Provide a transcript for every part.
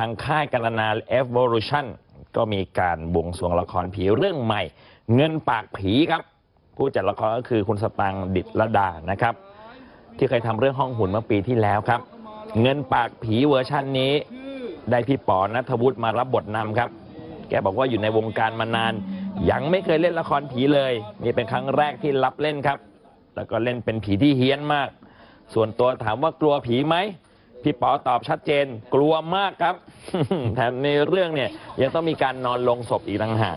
ทางค่ายการนา Evolution ก็มีการบวงสรวงละครผีเรื่องใหม่ เงินปากผีครับ ผู้จัดละครก็คือคุณสตังดิตระดานะครับ ที่เคยทำเรื่องห้องหุ่นเมื่อปีที่แล้วครับ เงินปากผีเวอร์ชันนี้ ได้พี่ปอนัทวุฒิมารับบทนำครับ แกบอกว่าอยู่ในวงการมานาน ยังไม่เคยเล่นละครผีเลย นี่เป็นครั้งแรกที่รับเล่นครับ แล้วก็เล่นเป็นผีที่เฮี้ยนมาก ส่วนตัวถามว่ากลัวผีไหม พี่ป๋อตอบชัดเจน กลัวมากครับ แถมในเรื่องเนี่ยยังต้องมีการนอนลงศพอีกต่างหาก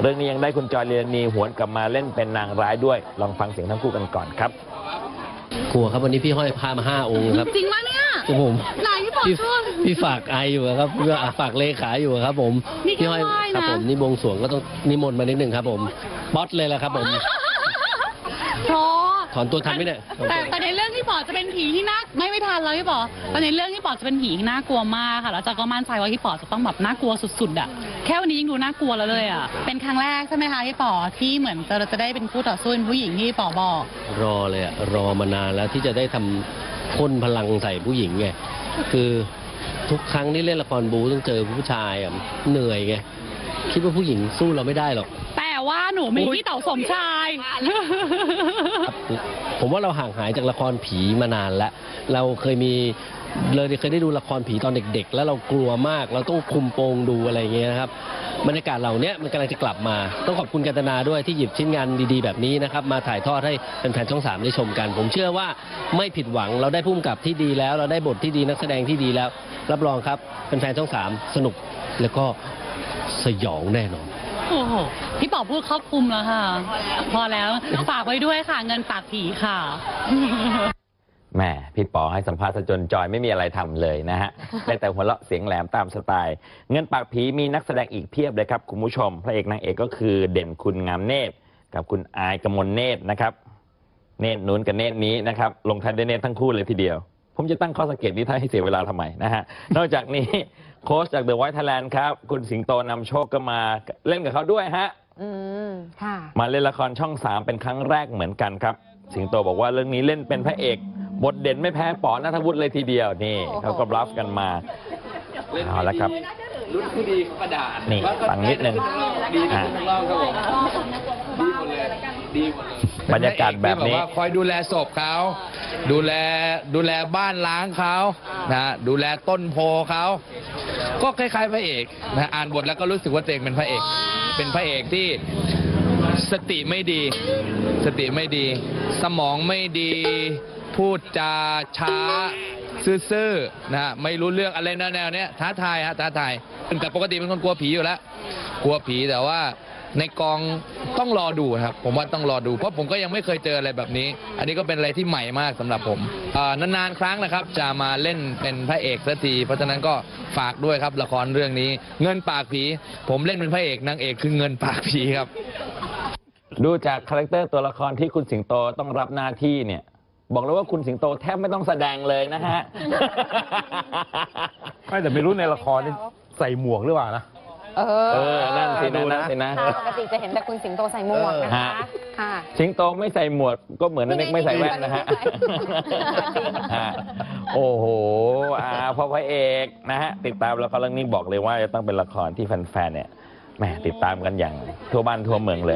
เรื่องนี้ยังได้คุณจอยเรียนีหวนกลับมาเล่นเป็นนางร้ายด้วย ลองฟังเสียงทั้งคู่กันก่อนครับ กลัวครับวันนี้พี่ห้อยพามาห้าองค์ครับจริงปะเนี่ยครับผมไหนพี่บอกพี่ช่วยพี่ฝากไออยู่ครับพี่ว่าฝากเลขาอยู่ครับ ผมนี่แค่พี่ห้อยไหว้นะ ครับผมนี่บวงสรวงก็ต้องนิมนต์มานิดหนึ่งครับ ผมป๊อตเลยแหละครับ ผมเพราะ ถอนตัวทันไหมเนี่ย แต่แต่ในเรื่องที่บอกจะเป็นผีที่น่าไม่ไม่ทันแล้วพี่บอกแต่ในเรื่องที่บอกจะเป็นผีที่น่ากลัวมากค่ะแล้วจอยก็มั่นใจว่าพี่ปอจะต้องแบบน่ากลัวสุดๆอะแค่วันนี้ยังดูน่ากลัวแล้วเลยอะเป็นครั้งแรกใช่ไหมคะพี่ปอที่เหมือนจะจะได้เป็นคู่ต่อสู้เป็นผู้หญิงที่พี่ปอบอกรอเลยอะรอมานานแล้วที่จะได้ทำพ่นพลังใส่ผู้หญิงไงคือทุกครั้งที่เล่นละครบูต้องเจอผู้ชายอะเหนื่อยไงคิดว่าผู้หญิงสู้เราไม่ได้หรอกแต่ ว่าหนูมีพี่เต๋าสมชาย ผมว่าเราห่างหายจากละครผีมานานแล้ว เราเคยมีเลยเคยได้ดูละครผีตอนเด็ก ๆ แล้วเรากลัวมาก เราต้องคุมโปงดูอะไรอย่างเงี้ยนะครับ บรรยากาศเหล่าเนี้ยมันกำลังจะกลับมา ต้องขอบคุณกันตนาด้วยที่หยิบชิ้นงานดีๆ แบบนี้นะครับ มาถ่ายทอดให้แฟนๆช่องสามได้ชมกัน ผมเชื่อว่าไม่ผิดหวังเราได้พุ่มกับที่ดีแล้ว เราได้บทที่ดีนักแสดงที่ดีแล้ว รับรองครับแฟนๆช่องสามสนุกแล้วก็สยองแน่นอน โอ้โหพี่ป๋อพูดครอบคลุมแล้วค่ะ พอแล้วฝากไว้ด้วยค่ะ เงินปากผีค่ะ แหม่พี่ป๋อให้สัมภาษณ์ซะจนจอยไม่มีอะไรทำเลยนะฮะ ได้แต่หัวเราะเสียงแหลมตามสไตล์ เงินปากผีมีนักแสดงอีกเพียบเลยครับ คุณผู้ชม พระเอกนางเอกก็คือเด่นคุณงามเนตรกับคุณอายกมลเนตรนะครับ เนตรนู้นกับเนตรนี้นะครับ ลงท้ายด้วยเนตรทั้งคู่เลยทีเดียว ผมจะตั้งข้อสังเกตนี้ถ้าให้เสียเวลาทำไมนะฮะ นอกจากนี้โค้ชจากเดอะไวท์ไทยแลนด์ครับ คุณสิงโตนำโชคก็มาเล่นกับเขาด้วยฮะอืมค่ะมาเล่นละครช่องสามเป็นครั้งแรกเหมือนกันครับ สิงโตบอกว่าเรื่องนี้เล่นเป็นพระเอก บทเด่นไม่แพ้ป๋อนัทวุฒิเลยทีเดียวนี่โอ้โหเขาก็บลัฟกันมาเอาละครับรุ่นผู้ดีเขาประดาษนี่ฟังนิดนึงดีอ่าทุกรอบครับผมดีหมดเลยดีหมดเลย บรรยากาศแบบนี้คอยดูแลศพเขาดูแลดูแลบ้านล้างเขานะดูแลต้นโพเขาก็คล้ายๆพระเอกนะอ่านบทแล้วก็รู้สึกว่าตัวเองเป็นพระเอก เป็นพระเอกที่สติไม่ดี สติไม่ดี สมองไม่ดี พูดจาช้าซื่อๆนะฮะไม่รู้เรื่องอะไรแนวๆเนี้ยท้าทายฮะท้าทายแต่ปกติเป็นคนกลัวผีอยู่แล้ว กลัวผีแต่ว่า ในกองต้องรอดูครับผมว่าต้องรอดู เพราะผมก็ยังไม่เคยเจออะไรแบบนี้ อันนี้ก็เป็นอะไรที่ใหม่มากสำหรับผมเอ่อนานๆครั้งนะครับ จะมาเล่นเป็นพระเอกสักที เพราะฉะนั้นก็ฝากด้วยครับละครเรื่องนี้ เงินปากผี ผมเล่นเป็นพระเอกนางเอกคือเงินปากผีครับดูจากคาแรคเตอร์ตัวละครที่คุณสิงโตต้องรับหน้าที่เนี่ย บอกเลยว่าคุณสิงโตแทบไม่ต้องแสดงเลยนะฮะไม่แต่ไม่รู้ในละครนี่ใส่หมวกหรือเปล่านะ เออ เออ นั่นสินะนั่นสินะ ค่ะปกติจะเห็นแต่คุณสิงโตใส่หมวกนะฮะ คะ ค่ะ สิงโตไม่ใส่หมวกก็เหมือนนันเอกไม่ใส่แว่นนะฮะฮะโอ้โหอาพ่อพระเอกนะฮะ ติดตามละครเรื่องนี้บอกเลยว่าจะต้องเป็นละครที่แฟนๆเนี่ยแหมติดตามกันอย่างทั่วบ้านทั่วเมืองเลย